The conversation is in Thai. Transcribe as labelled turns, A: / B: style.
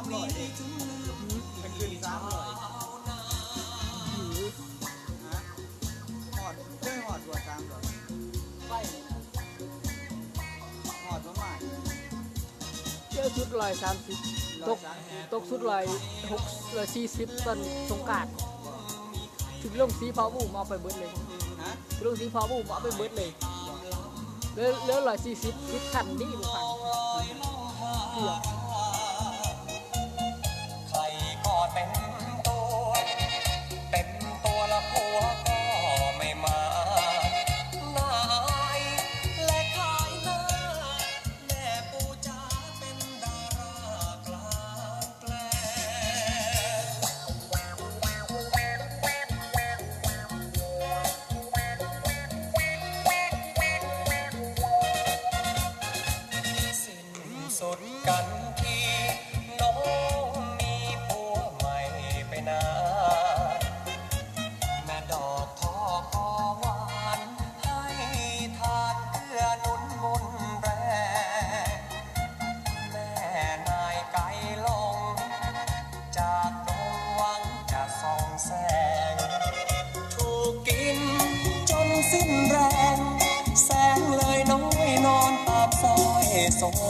A: ามร้อยเป็นคืนสามร้อยหอดเรื่อหอดตัวสามร้อยไปหอดป
B: ระ
A: มาณเจอชุดลอยสามสิบตกตกชุดลอยหกลอยสี่สิบตอนสงกา
C: รถึงลงสีพาวูมเาไปเบิดเลยลงสีพาวูมเาไปเบิดเลยแล้วแลอยสี่สิบคิดขันนี่บุฟังเกือบ กันทีน้องมีผัวใหม่ไปนานแม่ดอกทอคอหวานให้ทานเพื่อหนุนมุนแรงแม่นายไก่ลง จากดงวังจะส่องแสง ถูกกินจนสิ้นแรง แสงเลยน้อยนอนตามซอยสม